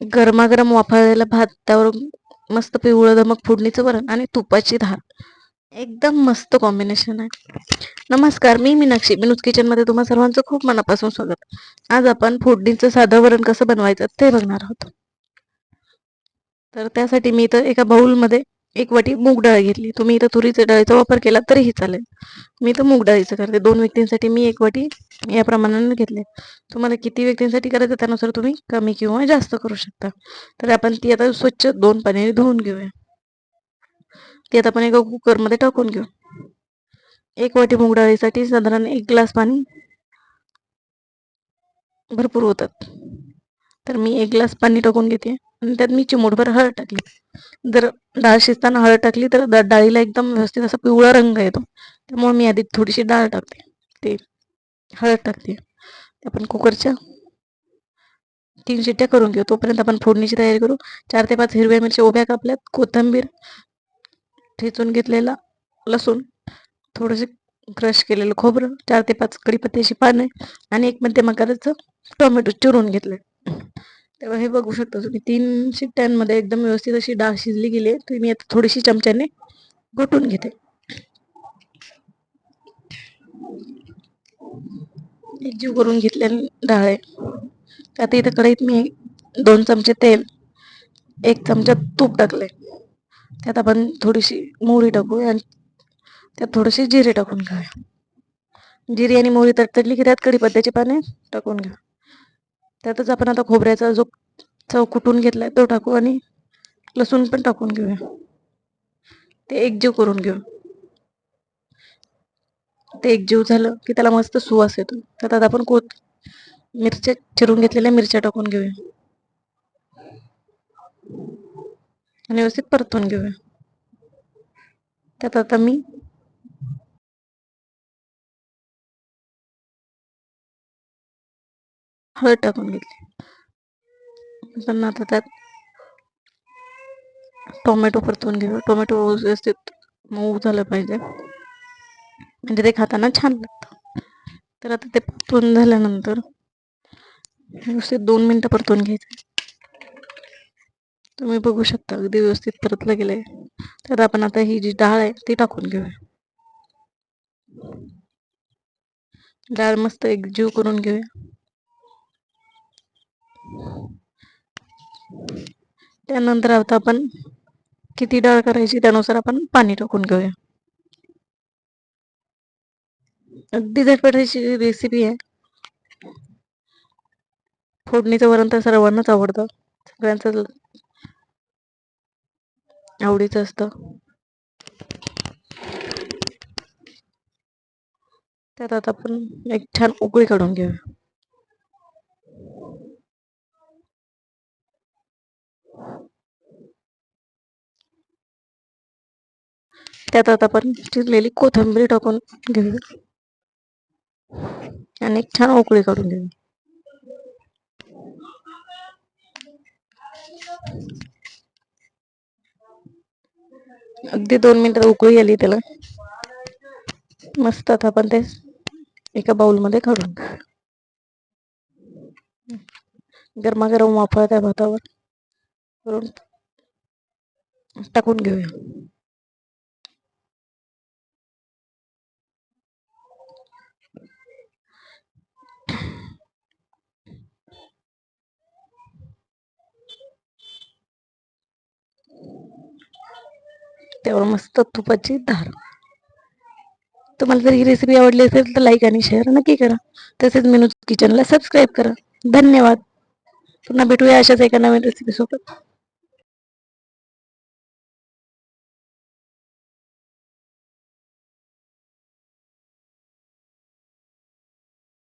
गरमागरम वापरलेला भात त्यावर मस्त पिवळं दमक फोडणीचं वरण आणि तुपाची धार एकदम मस्त कॉम्बिनेशन आहे. नमस्कार मी मीनाक्षी. मिनूज किचनमध्ये तुम्हा सर्वांचं खूप मनापासून स्वागत. आज आपण फोडणीचं साधं वरण कसं बनवायचं ते बघणार आहोत. तर त्यासाठी मी इथं एका बाउलमध्ये एक वाटी मूग डाळ घेतली. तुम्ही इथं तुरीच्या डाळीचा वापर केला तरीही चालेल. मी तर मूग डाळीचं करते. दोन व्यक्तींसाठी मी एक वाटी या प्रमाणाने घेतले. तुम्हाला किती व्यक्तींसाठी करायचं त्यानुसार तुम्ही कमी किंवा जास्त करू शकता. तर आपण ती आता स्वच्छ दोन पाण्याने धुवून घेऊया. ती आता आपण एका कुकरमध्ये टाकून घेऊ. एक वाटी मूग डाळीसाठी साधारण एक ग्लास पाणी भरपूर होतात. तर मी एक ग्लास पाणी टाकून घेते. आणि त्यात मी चिमूटभर हळद टाकली. जर डाळ शिजताना हळद टाकली तर डाळीला एकदम व्यवस्थित असा पिवळा रंग येतो. त्यामुळे मी आधी थोडीशी डाळ टाकते. ते हळद टाकते. आपण कुकरच्या तीन शिट्ट्या करून घेऊ. तोपर्यंत आपण फोडणीची तयारी करू. चार ते पाच हिरव्या मिरच्या उभ्या कापल्यात. कोथिंबीर ठेचून घेतलेला लसूण थोडंसे क्रश केलेलं खोबरं चार ते पाच कडीपत्त्याची पाने आणि एक मध्यम आकाराचं टोमॅटो चिरून घेतलं. तेव्हा हे बघू शकता तुम्ही तीन शिट्ट्यांमध्ये एकदम व्यवस्थित अशी डाळ शिजली गेली आहे. मी आता थोडीशी चमच्याने घोटून घेते. एकजीव करून घेतलेली डाळ आहे. आता इथं कढईत मी दोन चमचे तेल एक चमचा तूप टाकले त्यात आपण थोडीशी मोहरी टाकू आणि त्यात थोडेसे जिरे टाकून घ्या जिरे आणि मोहरी तडतडली की त्यात कढीपत्त्याची पाने टाकून घ्या त्यातच आपण आता खोबऱ्याचा जो चव कुटून घेतलाय तो टाकू आणि लसूण पण टाकून घेऊया. ते एकजीव करून घेऊ. ते एकजीव झालं की त्याला मस्त सुवास येतो. त्यात आता आपण कोत मिरच्या चिरून घेतलेल्या मिरच्या टाकून घेऊया. आणि व्यवस्थित परतून घेऊया. त्यात आता मी हळद टाकून घेतली. पण आता त्यात टोमॅटो परतून घेऊ. टोमॅटो व्यवस्थित मऊ झालं पाहिजे. म्हणजे ते खाताना छान लागतं. तर आता ते परतून झाल्यानंतर व्यवस्थित दोन मिनटं परतून घ्यायचं. तुम्ही बघू शकता अगदी व्यवस्थित परतलं गेलंय. तर आपण आता ही जी डाळ आहे ती टाकून घेऊया. डाळ मस्त एकजीव करून घेऊया. त्यानंतर आता आपण किती डाळ करायची त्यानुसार आपण पाणी टाकून घेऊया. अगदी झटपटाची रेसिपी आहे. फोडणीचं वरण तर सर्वांनाच आवडतं. सगळ्यांचं आवडीचं असतं. त्यात आता आपण एक छान उकळी काढून घेऊया. त्यात आता आपण चिरलेली कोथिंबीर टाकून घेऊया. आणि एक छान उकळी काढून घेऊ अगदी दोन मिनिटात उकळी आली त्याला. मस्त आता आपण ते एका बाउलमध्ये काढून गरमागरम वाफळ त्या भातावर करून टाकून घेऊया. त्यावर मस्त तुपाची धार. तुम्हाला जर ही रेसिपी आवडली असेल तर लाईक आणि शेअर नक्की करा. तसेच मेनू किचनला सबस्क्राईब करा. धन्यवाद. पुन्हा भेटूया अशाच एका नवीन रेसिपी सोबत.